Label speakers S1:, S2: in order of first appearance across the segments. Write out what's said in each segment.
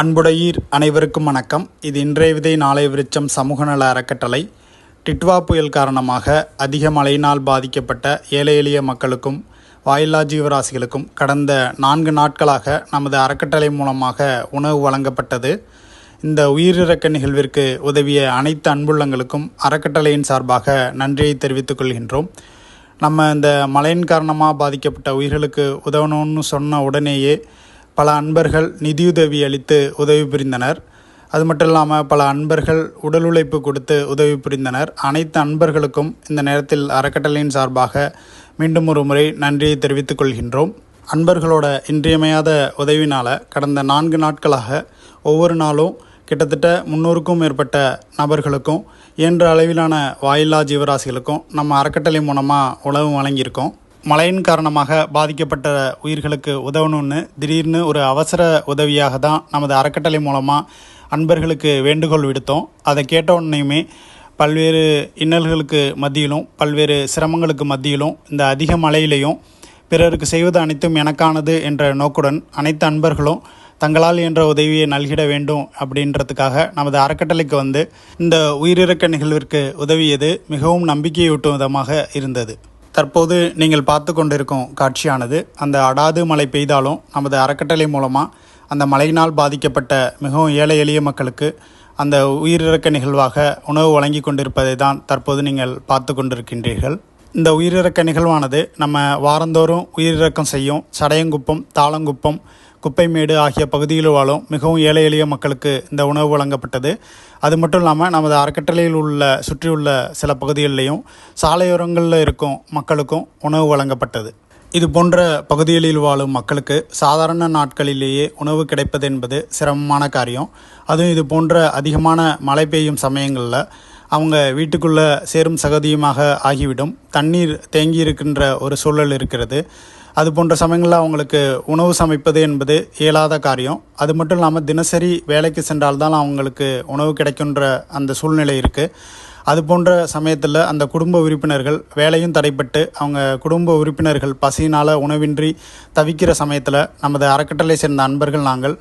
S1: அன்புடையீர் அனைவருக்கும் வணக்கம். இது இன்றைய விதை நாளை விருச்சம் சமூக நல அறக்கட்டளை. டிட்வா புயல் காரணமாக அதிக மழையினால் பாதிக்கப்பட்ட ஏழை எளிய மக்களுக்கும் வாயில்லா ஜீவராசிகளுக்கும் கடந்த நான்கு நாட்களாக நமது அறக்கட்டளை மூலமாக உணவு வழங்கப்பட்டது. இந்த உயிரிழக்க நிகழ்விற்கு உதவிய அனைத்து அன்புள்ளங்களுக்கும் அறக்கட்டளையின் சார்பாக நன்றியை தெரிவித்துக் கொள்கின்றோம். நம்ம இந்த மழையின் காரணமாக பாதிக்கப்பட்ட உயிர்களுக்கு உதவணும்னு சொன்ன உடனேயே பல அன்பர்கள் நிதியுதவி அளித்து உதவி புரிந்தனர். அது மட்டும் இல்லாமல் பல அன்பர்கள் உடல் உழைப்பு கொடுத்து உதவி புரிந்தனர். அனைத்து அன்பர்களுக்கும் இந்த நேரத்தில் அறக்கட்டளையின் சார்பாக மீண்டும் ஒரு முறை நன்றியை தெரிவித்துக் கொள்கின்றோம். அன்பர்களோட இன்றியமையாத உதவினால் கடந்த நான்கு நாட்களாக ஒவ்வொரு நாளும் கிட்டத்தட்ட முன்னூறுக்கும் மேற்பட்ட நபர்களுக்கும் இயன்ற அளவிலான வாயில்லா ஜீவராசிகளுக்கும் நம்ம அறக்கட்டளை மூலமாக உணவு வழங்கியிருக்கோம். மழையின் காரணமாக பாதிக்கப்பட்ட உயிர்களுக்கு உதவணும்னு திடீர்னு ஒரு அவசர உதவியாக தான் நமது அறக்கட்டளை மூலமாக அன்பர்களுக்கு வேண்டுகோள் விடுத்தோம். அதை கேட்டவுடனேயுமே பல்வேறு இன்னல்களுக்கு மத்தியிலும் பல்வேறு சிரமங்களுக்கு மத்தியிலும் இந்த அதிக மழையிலையும் பிறருக்கு செய்வது அனைத்தும் எனக்கானது என்ற நோக்குடன் அனைத்து அன்பர்களும் தங்களால் என்ற உதவியை நல்கிட வேண்டும் அப்படின்றதுக்காக நமது அறக்கட்டளைக்கு வந்து இந்த உயிரிழக்க நிகழ்விற்கு உதவியது மிகவும் நம்பிக்கையூட்டும் விதமாக இருந்தது. தற்போது நீங்கள் பார்த்து கொண்டிருக்கும் காட்சியானது அந்த அடாது மழை பெய்தாலும் நமது அறக்கட்டளை மூலமாக அந்த மழையினால் பாதிக்கப்பட்ட மிகவும் ஏழை எளிய மக்களுக்கு அந்த உயிரிழக்க நிகழ்வாக உணவு வழங்கி கொண்டிருப்பதை தான் தற்போது நீங்கள் பார்த்து கொண்டிருக்கின்றீர்கள். இந்த உயிரிழக்க நிகழ்வானது நம்ம வாரந்தோறும் உயிரிழக்கம் செய்யும் சடையங்குப்பம் தாளங்குப்பம் குப்பைமேடு ஆகிய பகுதியில் வாழும் மிகவும் ஏழை எளிய மக்களுக்கு இந்த உணவு வழங்கப்பட்டது. அது மட்டும் இல்லாமல் நமது அறக்கட்டளையில் உள்ள சுற்றியுள்ள சில பகுதிகளிலையும் சாலையோரங்களில் இருக்கும் மக்களுக்கும் உணவு வழங்கப்பட்டது. இது போன்ற பகுதிகளில் வாழும் மக்களுக்கு சாதாரண நாட்களிலேயே உணவு கிடைப்பது என்பது சிரமமான காரியம். அதுவும் இது போன்ற அதிகமான மழை பெய்யும் சமயங்களில் அவங்க வீட்டுக்குள்ளே சேரும் சகதியுமாக ஆகிவிடும். தண்ணீர் தேங்கி இருக்கின்ற ஒரு சூழல் இருக்கிறது. அது போன்ற சமயங்களில் அவங்களுக்கு உணவு சமைப்பது என்பது இயலாத காரியம். அது மட்டும் இல்லாமல் தினசரி வேலைக்கு சென்றால்தான் அவங்களுக்கு உணவு கிடைக்குன்ற அந்த சூழ்நிலை இருக்குது அது போன்ற சமயத்தில் அந்த குடும்ப உறுப்பினர்கள் வேலையும் தடைப்பட்டு அவங்க குடும்ப உறுப்பினர்கள் பசியினால் உணவின்றி தவிக்கிற சமயத்தில் நமது அறக்கட்டளை சேர்ந்த அன்பர்கள் நாங்கள்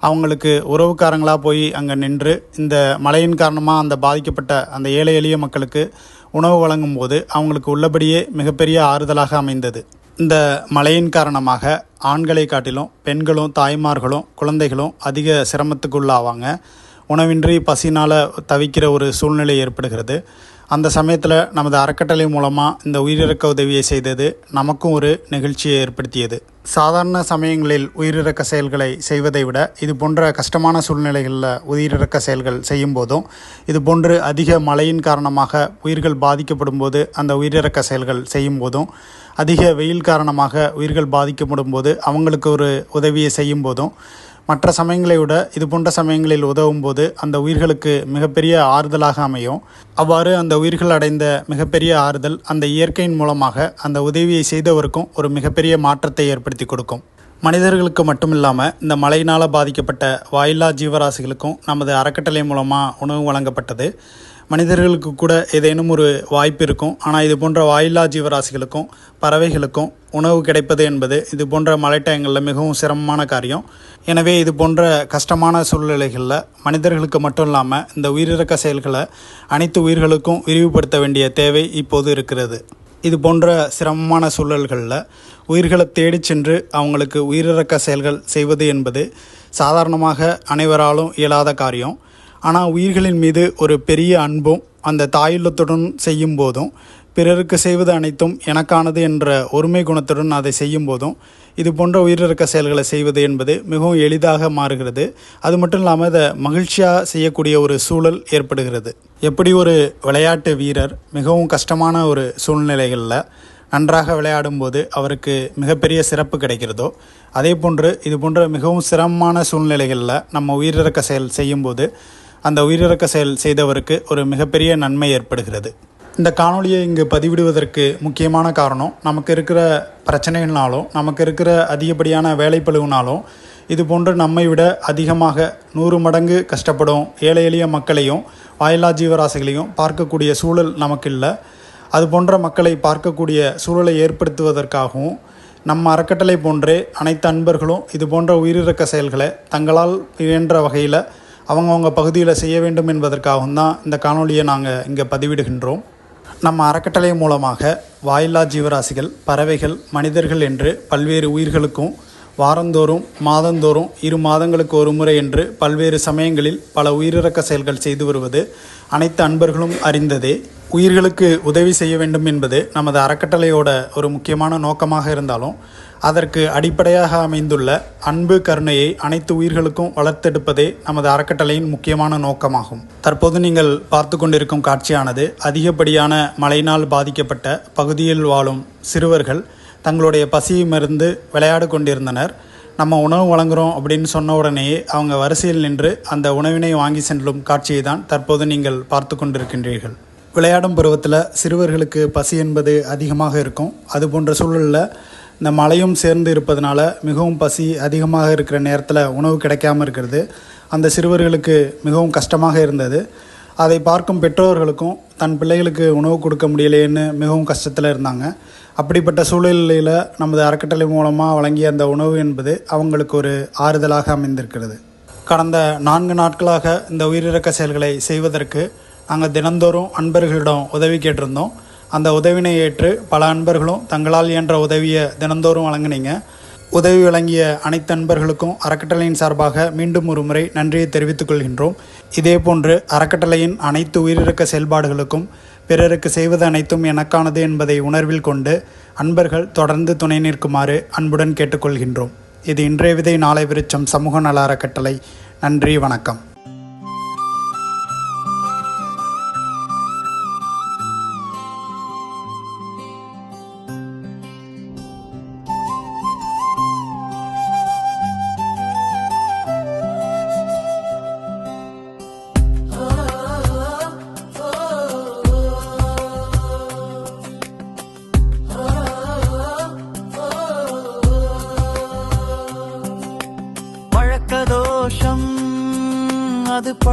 S1: அவங்களுக்கு உறவுக்காரங்களாக போய் அங்கே நின்று இந்த மழையின் காரணமாக அந்த பாதிக்கப்பட்ட அந்த ஏழை எளிய மக்களுக்கு உணவு வழங்கும் போது அவங்களுக்கு உள்ளபடியே மிகப்பெரிய ஆறுதலாக அமைந்தது. இந்த மழையின் காரணமாக ஆண்களை காட்டிலும் பெண்களும் தாய்மார்களும் குழந்தைகளும் அதிக சிரமத்துக்குள்ளாவாங்க. உணவின்றி பசினால் தவிக்கிற ஒரு சூழ்நிலை ஏற்படுகிறது. அந்த சமயத்தில் நமது அறக்கட்டளை மூலமாக இந்த உயிரிழக்க உதவியை செய்தது நமக்கும் ஒரு நிகழ்ச்சியை ஏற்படுத்தியது. சாதாரண சமயங்களில் உயிரிழக்க செயல்களை செய்வதை விட இது போன்ற கஷ்டமான சூழ்நிலைகளில் உயிரிழக்க செயல்கள் செய்யும் போதும் இது போன்று அதிக மழையின் காரணமாக உயிர்கள் பாதிக்கப்படும் போது அந்த உயிரிழக்க செயல்கள் செய்யும் போதும் அதிக வெயில் காரணமாக உயிர்கள் பாதிக்கப்படும் போது அவங்களுக்கு ஒரு உதவியை செய்யும் போதும் மற்ற சமயங்களை விட இது போன்ற சமயங்களில் உதவும் போது அந்த உயிர்களுக்கு மிகப்பெரிய ஆறுதலாக அமையும். அவ்வாறு அந்த உயிர்கள் அடைந்த மிகப்பெரிய ஆறுதல் அந்த இயற்கையின் மூலமாக அந்த உதவியை செய்தவருக்கும் ஒரு மிகப்பெரிய மாற்றத்தை ஏற்படுத்தி கொடுக்கும். மனிதர்களுக்கு மட்டும் இல்லாமல் இந்த மழையினால் பாதிக்கப்பட்ட வாயில்லா ஜீவராசிகளுக்கும் நமது அறக்கட்டளை மூலமாக உணவு வழங்கப்பட்டது. மனிதர்களுக்கு கூட ஏதேனும் ஒரு வாய்ப்பு இருக்கும். ஆனால் இது போன்ற வாயில்லா ஜீவராசிகளுக்கும் பறவைகளுக்கும் உணவு கிடைப்பது என்பது இது போன்ற மழை டயங்களில் மிகவும் சிரமமான காரியம். எனவே இது போன்ற கஷ்டமான சூழ்நிலைகளில் மனிதர்களுக்கு மட்டும் இல்லாமல் இந்த உயிரிழக்க செயல்களை அனைத்து உயிர்களுக்கும் விரிவுபடுத்த வேண்டிய தேவை இப்போது இருக்கிறது. இது போன்ற சிரமமான சூழல்களில் உயிர்களை தேடிச் சென்று அவங்களுக்கு உயிரிழக்க செயல்கள் செய்வது என்பது சாதாரணமாக அனைவராலும் இயலாத காரியம். ஆனால் உயிர்களின் மீது ஒரு பெரிய அன்பும் அந்த தாயுள்ளத்துடன் செய்யும் போதும் பிறருக்கு செய்வது அனைத்தும் எனக்கானது என்ற ஒருமை குணத்துடன் அதை செய்யும் போதும் இது போன்ற உயிரிழக்க செயல்களை செய்வது என்பது மிகவும் எளிதாக மாறுகிறது. அது மட்டும் இல்லாமல் இதை மகிழ்ச்சியாக செய்யக்கூடிய ஒரு சூழல் ஏற்படுகிறது. எப்படி ஒரு விளையாட்டு வீரர் மிகவும் கஷ்டமான ஒரு சூழ்நிலைகளில் நன்றாக விளையாடும்போது அவருக்கு மிகப்பெரிய சிறப்பு கிடைக்கிறதோ அதே போன்று இது போன்ற மிகவும் சிரமமான சூழ்நிலைகளில் நம்ம உயிரிழக்க செயல் செய்யும்போது அந்த உயிரிறக்க செயல் செய்தவருக்கு ஒரு மிகப்பெரிய நன்மை ஏற்படுகிறது. இந்த காணொலியை இங்கு பதிவிடுவதற்கு முக்கியமான காரணம் நமக்கு இருக்கிற பிரச்சனைகள்னாலும் நமக்கு இருக்கிற அதிகப்படியான வேலைப்பழுவினாலும் இது போன்று நம்மை விட அதிகமாக நூறு மடங்கு கஷ்டப்படும் ஏழை எளிய மக்களையும் வாயிலா ஜீவராசிகளையும் பார்க்கக்கூடிய சூழல் நமக்கு இல்லை அது போன்ற மக்களை பார்க்கக்கூடிய சூழலை ஏற்படுத்துவதற்காகவும் நம்ம அறக்கட்டளை போன்றே அனைத்து அன்பர்களும் இது போன்ற உயிரிழக்க செயல்களை தங்களால் இயன்ற வகையில் அவங்கவுங்க பகுதியில் செய்ய வேண்டும் என்பதற்காகவும் தான் இந்த காணொலியை நாங்கள் இங்கே பதிவிடுகின்றோம். நம்ம அறக்கட்டளை மூலமாக வாயில்லா ஜீவராசிகள் பறவைகள் மனிதர்கள் என்று பல்வேறு உயிர்களுக்கும் வாரந்தோறும் மாதந்தோறும் இரு மாதங்களுக்கு ஒரு முறை என்று பல்வேறு சமயங்களில் பல உயிரிறக்க செயல்கள் செய்து வருவது அனைத்து அன்பர்களும் அறிந்ததே. உயிர்களுக்கு உதவி செய்ய வேண்டும் என்பது நமது அறக்கட்டளையோட ஒரு முக்கியமான நோக்கமாக இருந்தாலும் அதற்கு அடிப்படையாக அமைந்துள்ள அன்பு கருணையை அனைத்து உயிர்களுக்கும் வளர்த்தெடுப்பதே நமது அறக்கட்டளையின் முக்கியமான நோக்கமாகும். தற்போது நீங்கள் பார்த்து கொண்டிருக்கும் காட்சியானது அதிகப்படியான மழையினால் பாதிக்கப்பட்ட பகுதியில் வாழும் சிறுவர்கள் தங்களுடைய பசியை மருந்து விளையாடு கொண்டிருந்தனர். நம்ம உணவு வழங்குகிறோம் அப்படின்னு சொன்ன உடனேயே அவங்க வரிசையில் நின்று அந்த உணவினை வாங்கி செல்லும் காட்சியை தான் தற்போது நீங்கள் பார்த்து கொண்டிருக்கின்றீர்கள். விளையாடும் பருவத்தில் சிறுவர்களுக்கு பசி என்பது அதிகமாக இருக்கும். அது போன்ற சூழலில் இந்த மழையும் சேர்ந்து இருப்பதனால மிகவும் பசி அதிகமாக இருக்கிற நேரத்தில் உணவு கிடைக்காம இருக்கிறது. அந்த சிறுவர்களுக்கு மிகவும் கஷ்டமாக இருந்தது. அதை பார்க்கும் பெற்றோர்களுக்கும் தன் பிள்ளைகளுக்கு உணவு கொடுக்க முடியலையேன்னு மிகவும் கஷ்டத்தில் இருந்தாங்க. அப்படிப்பட்ட சூழ்நிலையில் நமது அறக்கட்டளை மூலமாக வழங்கிய அந்த உணவு என்பது அவங்களுக்கு ஒரு ஆறுதலாக அமைந்திருக்கிறது. கடந்த நான்கு நாட்களாக இந்த உயிரிழக்க செயல்களை செய்வதற்கு நாங்கள் தினந்தோறும் அன்பர்களிடம் உதவி கேட்டிருந்தோம். அந்த உதவினை ஏற்று பல அன்பர்களும் தங்களால் இயன்ற உதவியை தினந்தோறும் வழங்கினீங்க. உதவி வழங்கிய அனைத்து அன்பர்களுக்கும் அறக்கட்டளையின் சார்பாக மீண்டும் ஒரு முறை நன்றியை தெரிவித்துக் கொள்கின்றோம். இதேபோன்று அறக்கட்டளையின் அனைத்து உயிரிழக்க செயல்பாடுகளுக்கும் பிறருக்கு செய்வது அனைத்தும் எனக்கானது என்பதை உணர்வில் கொண்டு அன்பர்கள் தொடர்ந்து துணை நிற்குமாறு அன்புடன் கேட்டுக்கொள்கின்றோம். இது இன்றைய விதை நாளை விருச்சம் சமூக நல அறக்கட்டளை. நன்றி வணக்கம்.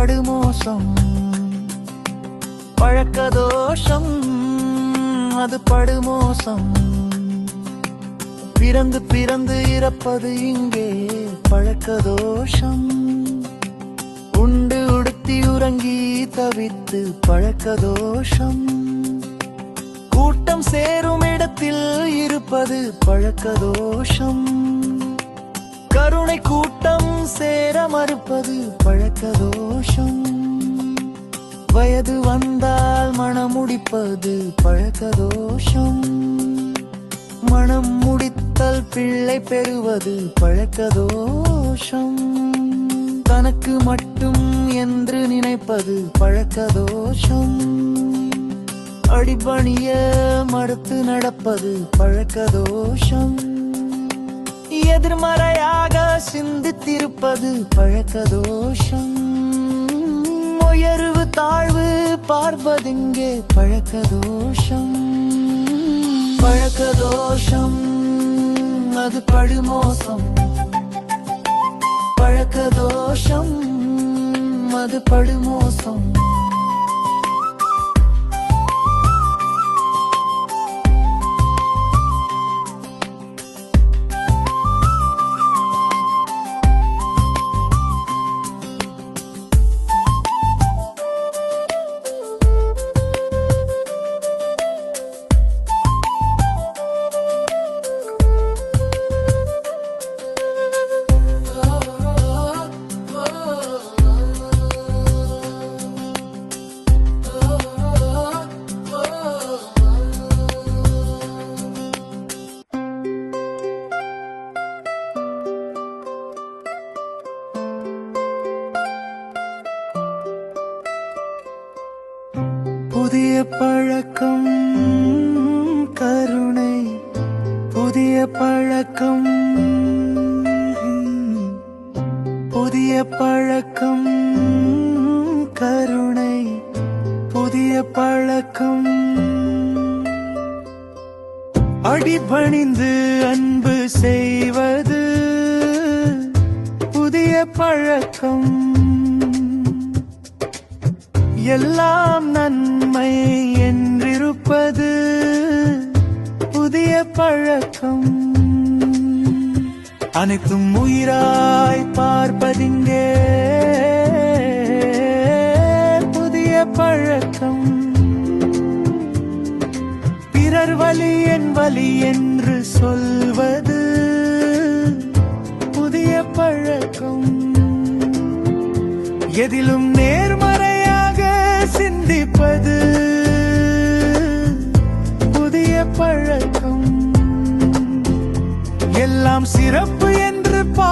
S2: அது படுமோசம். பழக்கதோஷம் அது படுமோசம். பிறந்து பிறந்து இறப்பது இங்கே பழக்கதோஷம். உண்டு உடுத்தி உறங்கி தவித்து பழக்கதோஷம். கூட்டம் சேரும் இடத்தில் இருப்பது பழக்கதோஷம். கருணை கூட்டம் சேர மறுப்பது பழக்கதோஷம் வயது வந்தால் மனம் முடிப்பது பழக்கதோஷம் மனம் முடித்தல் பிள்ளை பெறுவது பழக்கதோஷம் தனக்கு மட்டும் என்று நினைப்பது பழக்கதோஷம் அடிபணிய மறுத்து நடப்பது பழக்கதோஷம் எதிர்மறையாக சிந்தித்திருப்பது பழக்க தோஷம் உயர்வு தாழ்வு பார்ப்பதிங்கே பழக்க தோஷம் பழக்க தோஷம் அது படுமோசம். பழக்க தோஷம் அது படுமோசம். புதிய பழக்கம் கருணை. புதிய பழக்கம் புதிய பழக்கம் கருணை. புதிய பழக்கம். அடிபணிந்து அன்பு செய்வது புதிய பழக்கம். எல்லாம் நன்மை என்றிருப்பது புதிய பழக்கம். அனைத்தும் உயிராய் பார்ப்பதிங்கே புதிய பழக்கம். பிறர் வலி என் வலி என்று சொல்வது புதிய பழக்கம். எதிலும் நேர்ம சிந்திப்பது புதிய பழக்கம். எல்லாம் சிறப்பு என்று
S3: பா